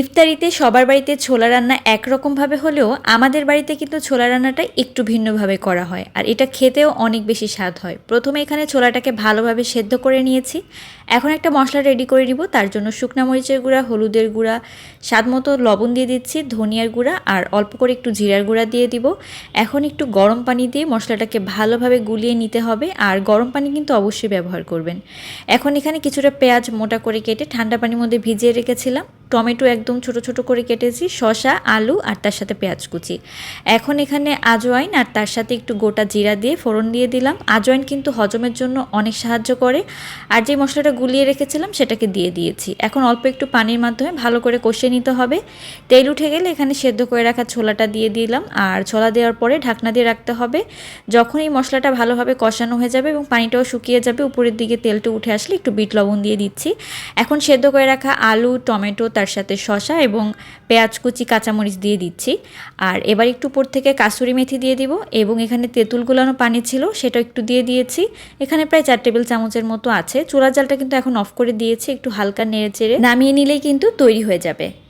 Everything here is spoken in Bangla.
ইফতারিতে সবার বাড়িতে ছোলা রান্না একরকমভাবে হলেও আমাদের বাড়িতে কিন্তু ছোলা রান্নাটা একটু ভিন্নভাবে করা হয়। আর এটা খেতেও অনেক বেশি স্বাদ হয়। প্রথমে এখানে ছোলাটাকে ভালোভাবে সেদ্ধ করে নিয়েছি। এখন একটা মশলা রেডি করে নিব। তার জন্য শুকনা মরিচের গুঁড়া, হলুদের গুঁড়া, স্বাদ মতো লবণ দিয়ে দিচ্ছি, ধনিয়ার গুঁড়া আর অল্প করে একটু জিরার গুঁড়া দিয়ে দিব। এখন একটু গরম পানি দিয়ে মশলাটাকে ভালোভাবে গুলিয়ে নিতে হবে আর গরম পানি কিন্তু অবশ্যই ব্যবহার করবেন। এখন এখানে কিছুটা পেঁয়াজ মোটা করে কেটে ঠান্ডা পানির মধ্যে ভিজিয়ে রেখেছিলাম। টমেটো একদম ছোট ছোট করে কেটেছি, শসা, আলু আর তার সাথে পেঁয়াজ কুচি। এখন এখানে আজওয়াইন আর তার সাথে একটু গোটা জিরা দিয়ে ফোড়ন দিয়ে দিলাম। আজওয়াইন কিন্তু হজমের জন্য অনেক সাহায্য করে। আর যে মশলাটা গুলিয়ে রেখেছিলাম সেটাকে দিয়ে দিয়েছি। এখন অল্প একটু পানির মাধ্যমে ভালো করে কষিয়ে নিতে হবে। তেল উঠে গেলে এখানে সেদ্ধ করে রাখা ছোলাটা দিয়ে দিলাম। আর ছোলা দেওয়ার পরে ঢাকনা দিয়ে রাখতে হবে। যখন এই মশলাটা ভালোভাবে কষানো হয়ে যাবে এবং পানিটাও শুকিয়ে যাবে, উপরের দিকে তেলটা উঠে আসলে একটু বিট লবণ দিয়ে দিচ্ছি। এখন সেদ্ধ করে রাখা আলু, টমেটো, তার সাথে শশা এবং পেঁয়াজ, কুচি, কাঁচামরিচ দিয়ে দিচ্ছি। আর এবার একটু উপর থেকে কাসুরি মেথি দিয়ে দিব এবং এখানে তেঁতুল গুলানো পানি ছিল সেটা একটু দিয়ে দিয়েছি। এখানে প্রায় চার টেবিল চামচের মতো আছে। চুলার জালটা কিন্তু এখন অফ করে দিয়েছি, একটু হালকা নেড়ে চেড়ে। নামিয়ে নিলেই কিন্তু তৈরি হয়ে যাবে।